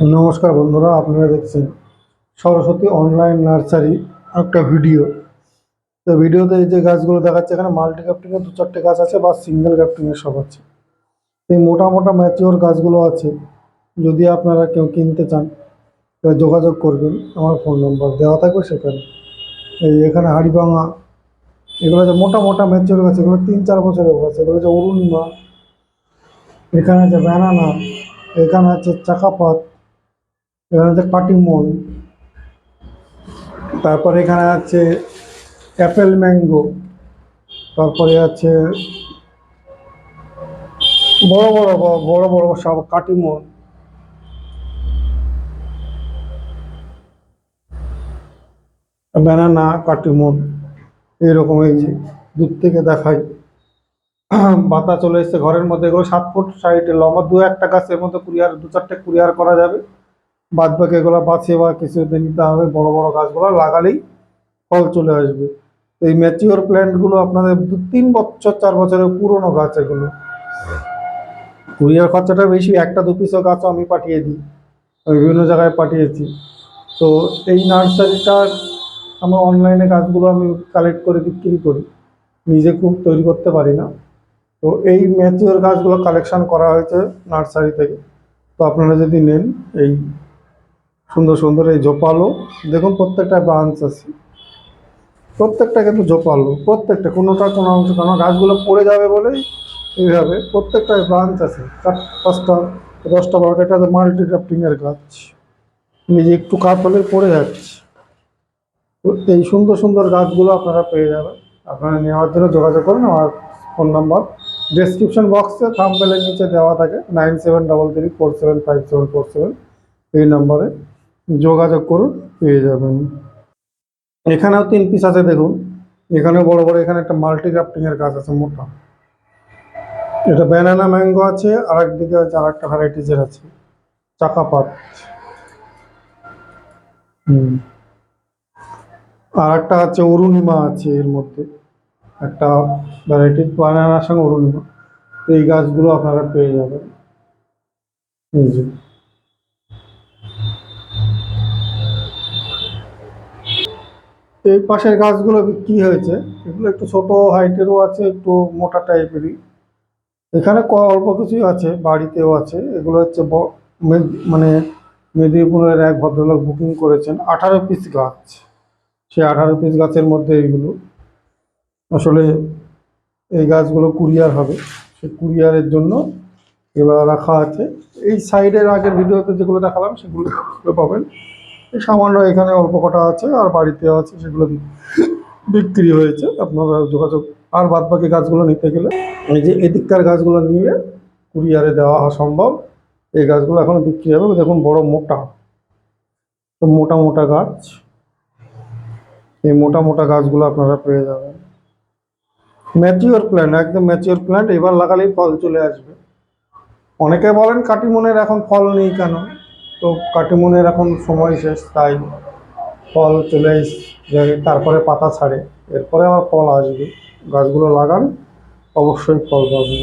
নমস্কার বন্ধুরা, আপনারা দেখছেন সরস্বতী অনলাইন নার্সারি একটা ভিডিও তো ভিডিওতে এই যে গাছগুলো দেখাচ্ছে, এখানে মাল্টি ক্যাপ্টিংয়ের দু চারটে গাছ আছে বা সিঙ্গেল ক্যাপ্টিংয়ের সব আছে। এই মোটা মোটা ম্যাচিওর গাছগুলো আছে, যদি আপনারা কেউ কিনতে চান তাহলে যোগাযোগ করবেন, আমার ফোন নম্বর দেওয়া থাকবে সেখানে। এই এখানে হাড়িভাঙা, এগুলো যে মোটা মোটা ম্যাচিওর গাছ, এগুলো তিন চার বছরের গাছ, এগুলো যে অরুণিমা, এখানে আছে ব্যানানা এখানে আছে চাকাপাত এখানে আছে কাটিমন তারপরে এখানে আছে অ্যাপেল ম্যাঙ্গো। তারপরে আছে বড় বড় বড় বড় সব কাটিমন ব্যানানা কাটিমন এইরকম এই যে দূর থেকে দেখাই। বাতা চলে এসছে ঘরের মধ্যে। এগুলো সাত ফুট সাইডে লম্বা। দু একটা গাছের মধ্যে কুরিয়ার, দু চারটে কুরিয়ার করা যাবে। বাদ বাকি এগুলো বাঁচিয়ে বা কিছুতে নিতে হবে, বড় বড় গাছগুলো লাগালেই ফল চলে আসবে। তো এই ম্যাচিওর প্ল্যান্টগুলো আপনাদের দু তিন বছর, চার বছরের পুরনো গাছ এগুলো। কুরিয়ার খরচাটা বেশি, একটা দু পিসও গাছও আমি পাঠিয়ে দিই, আমি বিভিন্ন জায়গায় পাঠিয়েছি। তো এই নার্সারিটার আমার অনলাইনে গাছগুলো আমি কালেক্ট করে বিক্রি করি, নিজে খুব তৈরি করতে পারি না। তো এই ম্যাচিওর গাছগুলো কালেকশন করা হয়েছে নার্সারি থেকে। তো আপনারা যদি নেন, এই সুন্দর সুন্দর এই জোপালো। দেখুন, প্রত্যেকটা ব্রাঞ্চ আছে। প্রত্যেকটা কিন্তু জোপালো, প্রত্যেকটা, কোনোটা কোনো অংশ কারণ গাছগুলো পড়ে যাবে বলেই এইভাবে প্রত্যেকটা ব্রাঞ্চ আছে। চার, পাঁচটা, দশটা, বারোটা, এটা মাল্টি ক্রাফটিংয়ের গাছ। নিজে একটু কাপ হলে পড়ে যাচ্ছে। তো এই সুন্দর সুন্দর গাছগুলো আপনারা পেয়ে যাবেন। আপনারা নেওয়ার জন্য যোগাযোগ করুন। আমার ফোন নাম্বার ডেসক্রিপশন বক্সে থাম্বেলের নিচে দেওয়া থাকে। Nine seven double three four seven five seven four seven এই নম্বরে যোগাযোগ করুন, পেয়ে যাবেন। এখানেও তিন পিস আছে, দেখুন। এখানেও বড় বড়, এখানে একটা মাল্টি ক্রাফটিংয়ের গাছ আছে, মোটা। এটা ব্যানানা ম্যাঙ্গো আছে আর একদিকে আছে আর একটা ভ্যারাইটিজের আছে। চাকাপাত হুম। আর একটা আছে, অরুণিমা আছে এর মধ্যে। একটা ভ্যারাইটি বানানার সঙ্গে অরুণিমা। এই গাছগুলো আপনারা পেয়ে যাবেন। এই যে। এই পাশের গাছগুলো বিক্রি হয়েছে? এগুলো একটু ছোট হাইটেরও আছে, একটু মোটা টাইপেরই। এখানে ক অল্প কিছুই আছে, বাড়িতেও আছে। এগুলো হচ্ছে মানে মেদিনীপুরের এক ভদ্রলোক বুকিং করেছেন, আঠারো পিস গাছ। সেই আঠারো পিস গাছের মধ্যে এইগুলো। আসলে এই গাছগুলো কুরিয়ার হবে। সেই কুরিয়ারের জন্য এগুলো রাখা আছে। এই সাইডের আগের ভিডিওতে যেগুলো দেখালাম, সেগুলো পাবেন। সামান্য এখানে অল্প কটা আছে, আর বাড়িতে আছে, সেগুলো বিক্রি হয়েছে। আপনারা যোগাযোগ, আর বাদ বাকি গাছগুলো নিতে গেলে, এই যে এদিককার গাছগুলো নিলে কুরিয়ারে দেওয়া সম্ভব। এই গাছগুলো এখন বিক্রি হবে, দেখুন বড় মোটা। তো মোটা মোটা গাছ। এই মোটা মোটা গাছগুলো আপনারা পেয়ে যাবেন। ম্যাচিওর প্ল্যান্ট, একদম ম্যাচিওর প্ল্যান্ট, এবার লাগালেই ফল চলে আসবে। অনেকে বলেন কাটিমনের এখন ফল নেই কেন? তো কাটিমুনের এখন সময় শেষ, তাই ফল চলে তারপরে পাতা ছাড়ে। এরপরে আবার ফল আসবে। গাছগুলো লাগান, অবশ্যই ফল পাবেন।